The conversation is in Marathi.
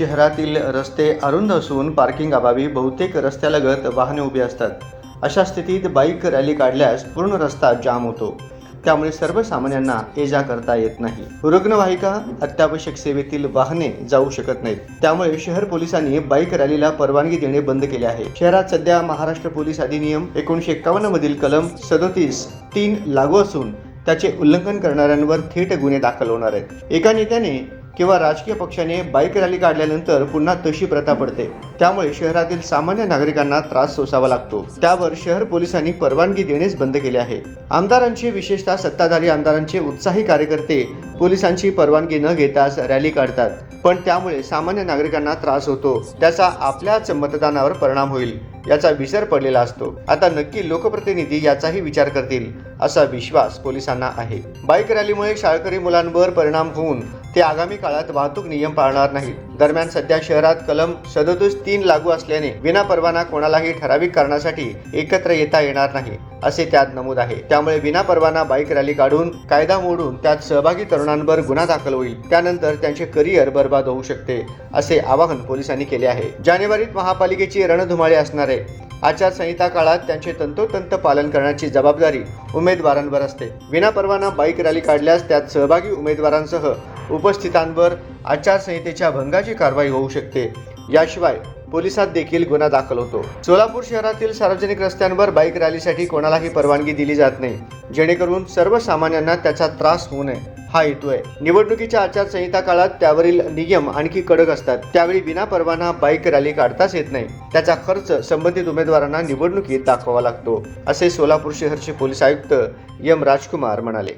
शहरातील रस्ते अरुंद असून पार्किंग अभावी बहुतेक रस्त्यालगत वाहने उभी असतात. अशा स्थितीत बाईक रॅली काढल्यास पूर्ण रस्ता जाम होतो. त्यामुळे सर्वसामान्यांना ये जा करता येत नाही. रुग्णवाहिका अत्यावश्यक सेवेतील वाहने जाऊ शकत नाहीत. त्यामुळे शहर पोलिसांनी बाईक रॅलीला परवानगी देणे बंद केले आहे. शहरात सध्या महाराष्ट्र पोलीस अधिनियम एकोणीशे एक्कावन्न मधील कलम सदोतीस तीन लागू असून त्याचे उल्लंघन करणाऱ्यांवर थेट गुन्हे दाखल होणार आहेत. एका नेत्याने किंवा राजकीय पक्षाने बाईक रॅली काढल्यानंतर पुन्हा तशी प्रथा पडते. त्यामुळे शहरातील सामान्य नागरिकांना त्रास सोसावा लागतो. त्यावर शहर पोलिसांनी परवानगी देणेच बंद केले आहे. आमदारांचे विशेषतः सत्ताधारी आमदारांचे उत्साही कार्यकर्ते पोलिसांची परवानगी न घेताच रॅली काढतात. पण त्यामुळे सामान्य नागरिकांना त्रास होतो. त्याचा आपल्याच मतदानावर परिणाम होईल याचा विसर पडलेला असतो. आता नक्की लोकप्रतिनिधी याचाही विचार करतील असा विश्वास पोलिसांना आहे. बाईक रॅलीमुळे शाळकरी मुलांवर परिणाम होऊन ते आगामी काळात वाहतूक नियम पाळणार नाहीत. दरम्यान सध्या शहरात कलम सदोतीस तीन लागू असल्याने विनापरवाना कोणालाही ठराविक कारणासाठी एकत्र येता येणार नाही. असे त्यात नमूद आहे. त्यामुळे विनापरवाना बाईक रॅली काढून कायदा मोडून त्यात सहभागी तरुणांवर गुन्हा दाखल होईल. त्यानंतर त्यांचे करिअर बर्बाद होऊ शकते असे आवाहन पोलिसांनी केले आहे. जानेवारीत महापालिकेची रणधुमाळी असणार आहे आचारसंहिता काळात त्यांचे तंतोतंत पालन करण्याची जबाबदारी उमेदवारांवर असते. विनापरवाना बाईक रॅली काढल्यास त्यात सहभागी उमेदवारांसह उपस्थितांवर आचारसंहितेच्या भंगाची कारवाई होऊ शकते. याशिवाय पोलिसात देखील गुन्हा दाखल होतो. सोलापूर शहरातील सार्वजनिक रस्त्यांवर बाईक रॅलीसाठी कोणालाही परवानगी दिली जात नाही. जेणेकरून सर्वसामान्यांना त्याचा त्रास होऊ नये. हा हेतू आहे. निवडणुकीच्या आचारसंहिता काळात त्यावरील नियम आणखी कडक असतात. त्यावेळी विनापरवाना बाईक रॅली काढताच येत नाही. त्याचा खर्च संबंधित उमेदवारांना निवडणुकीत दाखवावा लागतो असे सोलापूर शहरचे पोलीस आयुक्त एम राजकुमार म्हणाले.